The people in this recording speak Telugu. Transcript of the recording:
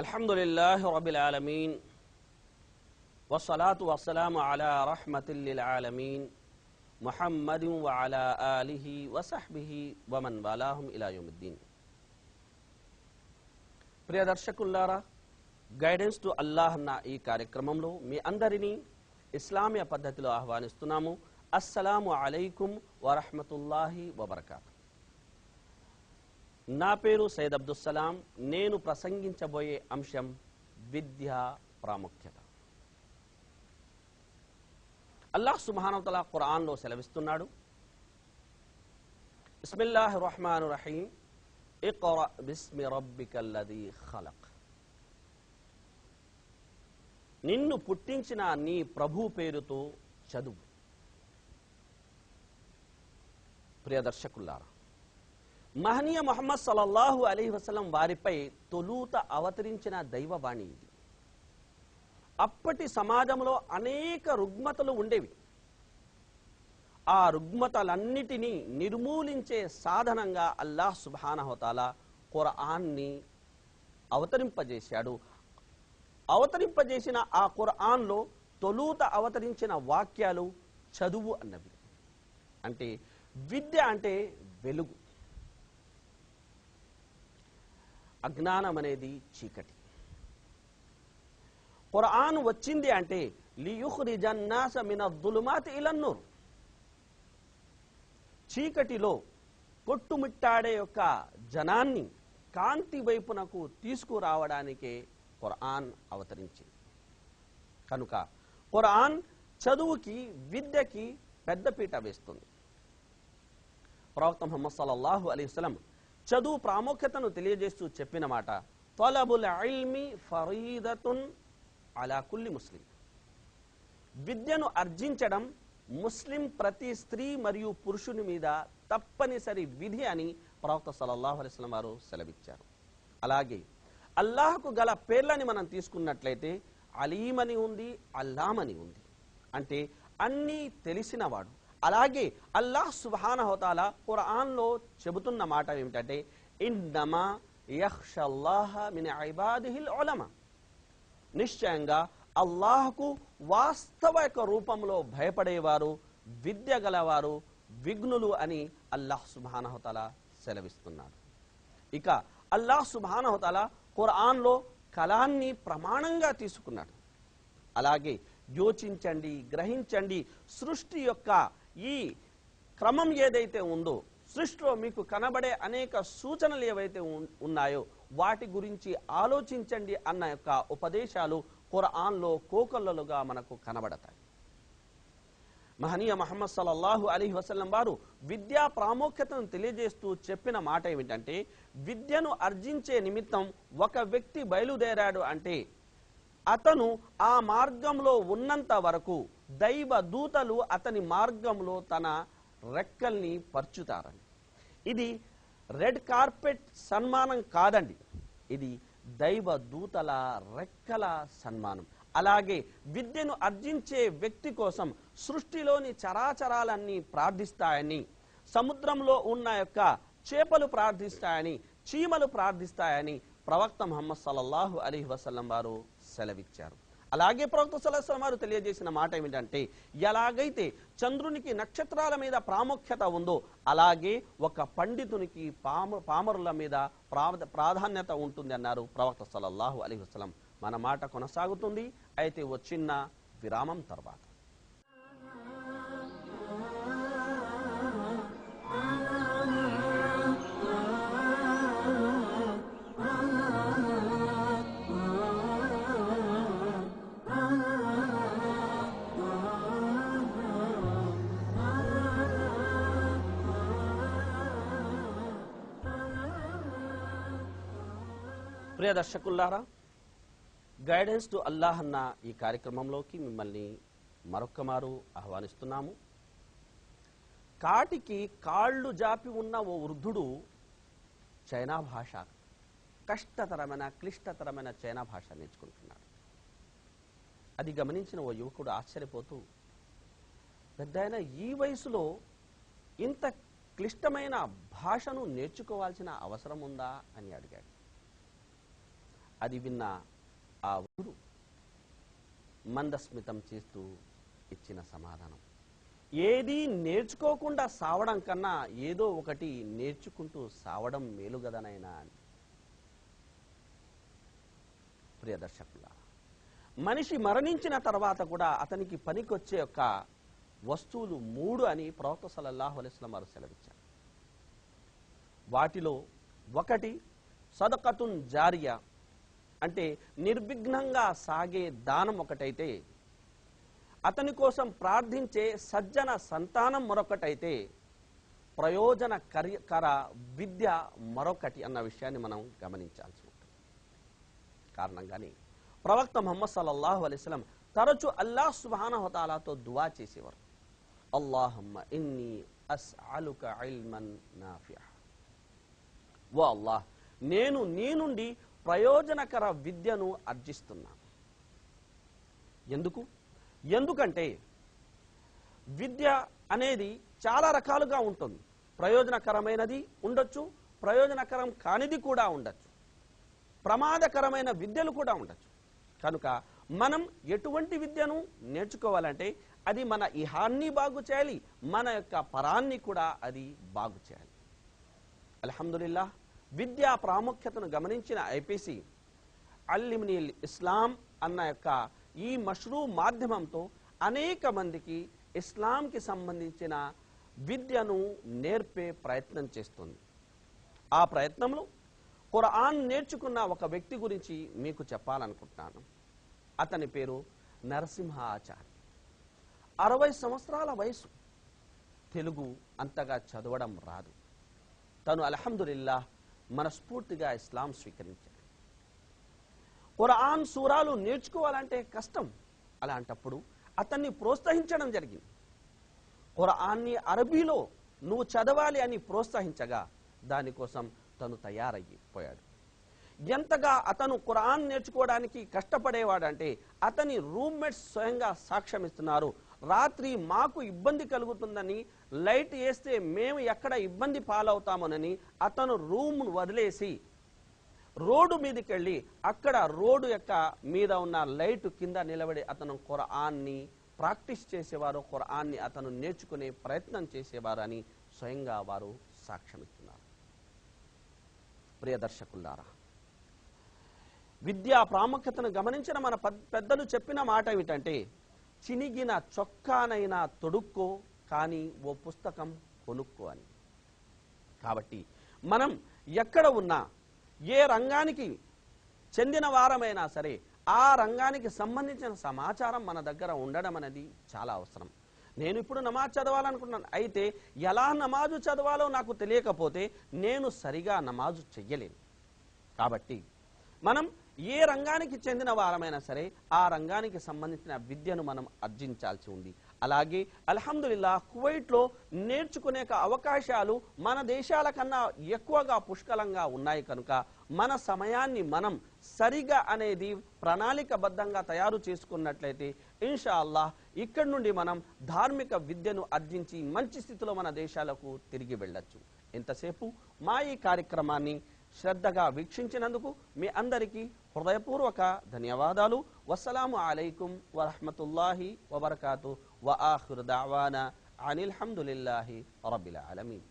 الحمد لله رب العالمين والصلاة والسلام على رحمة للعالمين محمد وعلى آله وصحبه ومن والاهم إلى يوم الدين ప్రియ దర్శకుల్లారా గైడెన్స్ టు అల్లాహ్ అన్న ఈ కార్యక్రమంలో మీ అందరినీ ఇస్లామియ పద్ధతిలో ఆహ్వానిస్తున్నాము అస్సలాము అలైకుం వరహమతుల్లాహి వబర్కాతు నా పేరు సయ్యద్ అబ్దుస్సలాం నేను ప్రసంగించబోయే అంశం విద్య ప్రాముఖ్యత. అల్లాహ్ సుబానతల ఖురాన్లో సెలవిస్తున్నాడు. బిస్మిల్లాహ్ రహమాన్ రహీం. బిస్మి రబ్బికల్లది ఖలక్. నిన్ను పుట్టించిన నీ ప్రభు పేరుతో చదువు. ప్రియదర్శకుల్లారా మహనీయ మొహమ్మద్ సలల్లాహు అలీ వసలం వారిపై తొలుత అవతరించిన దైవవాణి ఇది. అప్పటి సమాజంలో అనేక రుగ్మతలు ఉండేవి. ఆ రుగ్మతలన్నిటినీ నిర్మూలించే సాధనంగా అల్లాహ్ సుబానహోతాల ఖురాన్ని అవతరింపజేశాడు. అవతరింపజేసిన ఆ ఖురాన్లో తొలుత అవతరించిన వాక్యాలు చదువు అన్నవి. అంటే విద్య అంటే వెలుగు. అజ్ఞానం అనేది చీకటి. ఖురాన్ వచ్చింది అంటే లియుఖ్రిజన్నాస మిన దులుమాత్ ఇలన్నూర్. చీకటిలో కొట్టుమిట్టాడే యొక్క జనాన్ని కాంతి వైపునకు తీసుకురావడానికే ఖురాన్ అవతరించింది. కనుక ఖురాన్ చదువుకి విద్యకి పెద్దపీట వేస్తుంది. ప్రవక్త ముహమ్మద్ సల్లల్లాహు అలీ వసలం చదువు ప్రాముఖ్యతను తెలియజేస్తూ చెప్పిన మాట తొలబుల్ ఇల్మి ఫరీదతున్ అలా కుల్లి ముస్లిం. విద్యను అర్జించడం ముస్లిం ప్రతి స్త్రీ మరియు పురుషుని మీద తప్పనిసరి విధి అని ప్రవక్త సలల్లాహు అలైస్లం వారు సెలవిచ్చారు. అలాగే అల్లాహకు గల పేర్లని మనం తీసుకున్నట్లయితే అలీమని ఉంది అల్లామని ఉంది. అంటే అన్నీ తెలిసినవాడు అలాగే అల్లాహ్ సుబానహోతాల ఖురాన్లో చెబుతున్న మాట ఏమిటంటే ఇన్నమా యఖ్షల్లాహ మిన్ ఇబాదిహిల్ ఉలమా. నిశ్చయంగా అల్లాహకు వాస్తవ యొక్క రూపంలో భయపడేవారు విద్య గలవారు విఘ్నులు అని అల్లాహ్ సుబానహతల సెలవిస్తున్నారు. ఇక అల్లాహ్ సుబానహతల ఖురాన్లో కలాన్ని ప్రమాణంగా తీసుకున్నాడు. అలాగే యోచించండి గ్రహించండి సృష్టి యొక్క ఈ క్రమం ఏదైతే ఉందో సృష్టిలో మీకు కనబడే అనేక సూచనలు ఏవైతే ఉన్నాయో వాటి గురించి ఆలోచించండి అన్న యొక్క ఉపదేశాలు ఖురాన్లో కోకొల్లలుగా మనకు కనబడతాయి. మహనీయ మహమ్మద్ సల్లల్లాహు అలీ వసల్లం వారు విద్యా ప్రాముఖ్యతను తెలియజేస్తూ చెప్పిన మాట ఏమిటంటే విద్యను అర్జించే నిమిత్తం ఒక వ్యక్తి బయలుదేరాడు అంటే అతను ఆ మార్గంలో ఉన్నంత వరకు దైవ దూతలు అతని మార్గంలో తన రెక్కల్ని పర్చుతారని. ఇది రెడ్ కార్పెట్ సన్మానం కాదండి. ఇది దైవ దూతల రెక్కల సన్మానం. అలాగే విద్యను అర్జించే వ్యక్తి కోసం సృష్టిలోని చరాచరాలన్నీ ప్రార్థిస్తాయని సముద్రంలో ఉన్న యొక్క చేపలు ప్రార్థిస్తాయని చీమలు ప్రార్థిస్తాయని ప్రవక్త మహమ్మద్ సల్లల్లాహు అలీ వసల్లం వారు సెలవిచ్చారు. అలాగే ప్రవక్త సలహం వారు తెలియజేసిన మాట ఏమిటంటే ఎలాగైతే చంద్రునికి నక్షత్రాల మీద ప్రాముఖ్యత ఉందో అలాగే ఒక పండితునికి పామ పామరుల మీద ప్రాధాన్యత ఉంటుంది అన్నారు ప్రవక్త సలల్లాహు అలీ వసలం మన మాట కొనసాగుతుంది. అయితే వచ్చిన విరామం తర్వాత. ప్రియ దర్శకుల్లారా గైడెన్స్ టు అల్లాహ్ అన్న ఈ కార్యక్రమంలోకి మిమ్మల్ని మరొక్క మారు ఆహ్వానిస్తున్నాము. కాటికి కాళ్ళు జాపి ఉన్న ఓ వృద్ధుడు చైనా భాష కష్టతరమైన క్లిష్టతరమైన చైనా భాష నేర్చుకుంటున్నాడు. అది గమనించిన ఓ యువకుడు ఆశ్చర్యపోతూ పెద్ద ఈ వయసులో ఇంత క్లిష్టమైన భాషను నేర్చుకోవాల్సిన అవసరం ఉందా? అని అడిగాడు. అది విన్న ఆ ఊరు మందస్మితం చేస్తూ ఇచ్చిన సమాధానం. ఏది నేర్చుకోకుండా సావడం కన్నా ఏదో ఒకటి నేర్చుకుంటూ సావడం మేలు గదనైనా అని. మనిషి మరణించిన తర్వాత కూడా అతనికి పనికొచ్చే యొక్క వస్తువులు మూడు అని ప్రవక్త సలల్లాహు అలైస్లం వారు సెలవిచ్చారు. వాటిలో ఒకటి సదకతున్ జారియా అంటే నిర్విఘ్నంగా సాగే దానం ఒకటైతే అతని కోసం ప్రార్థించే సజ్జన సంతానం మరొకటైతే ప్రయోజన కర విద్య మరొకటి అన్న విషయాన్ని మనం గమనించాల్సి ఉంటుంది. కారణంగానే ప్రవక్త మొహమ్మద్ సల్లల్లాహు అలైస్లం తరచు అల్లాహ్ సుబానహతాలాతో దువా చేసేవారు. అల్లాహమ్మ ఇన్ని అస్అలుక ఇల్మన్ నాఫియా. ఓ అల్లాహ్ నేను నీ నుండి ప్రయోజనకర విద్యను అర్జిస్తున్నాం. ఎందుకు? ఎందుకంటే విద్య అనేది చాలా రకాలుగా ఉంటుంది. ప్రయోజనకరమైనది ఉండొచ్చు ప్రయోజనకరం కానిది కూడా ఉండొచ్చు. ప్రమాదకరమైన విద్యలు కూడా ఉండొచ్చు. కనుక మనం ఎటువంటి విద్యను నేర్చుకోవాలంటే అది మన ఇహాన్ని బాగు చేయాలి మన యొక్క పరాన్ని కూడా అది బాగు చేయాలి. అల్హమ్దుల్లా విద్యా ప్రాముఖ్యతను గమనించిన ఐపీసీ అల్లిమినిల్ ఇస్లాం అన్న యొక్క ఈ మష్రూ మాధ్యమంతో అనేక మందికి ఇస్లాంకి సంబంధించిన విద్యను నేర్పే ప్రయత్నం చేస్తుంది. ఆ ప్రయత్నంలో ఖురాన్ నేర్చుకున్న ఒక వ్యక్తి గురించి మీకు చెప్పాలనుకుంటున్నాను. అతని పేరు నరసింహ ఆచార్య అరవై సంవత్సరాల వయసు. తెలుగు అంతగా చదవడం రాదు. తను అలహందుల్లా మనస్ఫూర్తిగా ఇస్లాం స్వీకరించాడు ఖురాన్ సూరాలు నేర్చుకోవాలంటే కష్టం. అలాంటప్పుడు అతన్ని ప్రోత్సహించడం జరిగింది. ఖురాన్ని అరబీలో నువ్వు చదవాలి అని ప్రోత్సహించగా దానికోసం తను తయారైపోయాడు ఎంతగా అతను ఖురాన్ నేర్చుకోవడానికి కష్టపడేవాడంటే అతని రూమ్మేట్స్ స్వయంగా సాక్ష్యం ఇస్తున్నారు రాత్రి మాకు ఇబ్బంది కలుగుతుందని లైట్ వేస్తే మేము ఎక్కడ ఇబ్బంది పాలవుతామోనని అతను రూమ్ వదిలేసి రోడ్డు మీదకి వెళ్ళి అక్కడ రోడ్డు యొక్క మీద ఉన్న లైట్ కింద నిలబడి అతను ఖురాన్ని ప్రాక్టీస్ చేసేవారు ఖురాన్ని అతను నేర్చుకునే ప్రయత్నం చేసేవారు అని స్వయంగా వారు సాక్ష్యం ఇస్తున్నారు విద్యా ప్రాముఖ్యతను గమనించిన మన పెద్దలు చెప్పిన మాట ఏమిటంటే చినిగిన చొక్కానైనా తొడుక్కో కానీ ఓ పుస్తకం కొనుక్కో అని. కాబట్టి మనం ఎక్కడ ఉన్నా ఏ రంగానికి చెందిన వారమైనా సరే ఆ రంగానికి సంబంధించిన సమాచారం మన దగ్గర ఉండడం అనేది చాలా అవసరం. నేను ఇప్పుడు నమాజ్ చదవాలనుకున్నాను. అయితే ఎలా నమాజు చదవాలో నాకు తెలియకపోతే నేను సరిగా నమాజు చెయ్యలేను. కాబట్టి మనం ఏ రంగానికి చెందిన వారమైనా సరే ఆ రంగానికి సంబంధించిన విద్యను మనం అర్జించాల్సి ఉంది. అలాగే అల్హమ్దుల్లా కువైట్లో నేర్చుకునే అవకాశాలు మన దేశాల కన్నా ఎక్కువగా పుష్కలంగా ఉన్నాయి కనుక మన సమయాన్ని మనం సరిగా అనేది ప్రణాళికబద్ధంగా తయారు చేసుకున్నట్లయితే ఇన్షా అల్లాహ్ ఇక్కడి నుండి మనం ధార్మిక విద్యను అర్జించి మంచి స్థితిలో మన దేశాలకు తిరిగి వెళ్ళొచ్చు. ఎంతసేపు? మా ఈ కార్యక్రమాన్ని శ్రద్ధగా వీక్షించినందుకు మీ అందరికీ హృదయపూర్వక ధన్యవాదాలు. వస్సలాము అలైకుం వరహమతుల్లాహి వబర్కాతు. వ ఆఖిర్ దావానా అనిల్ హమ్దులిల్లాహి రబ్బిల్ ఆలమీన్.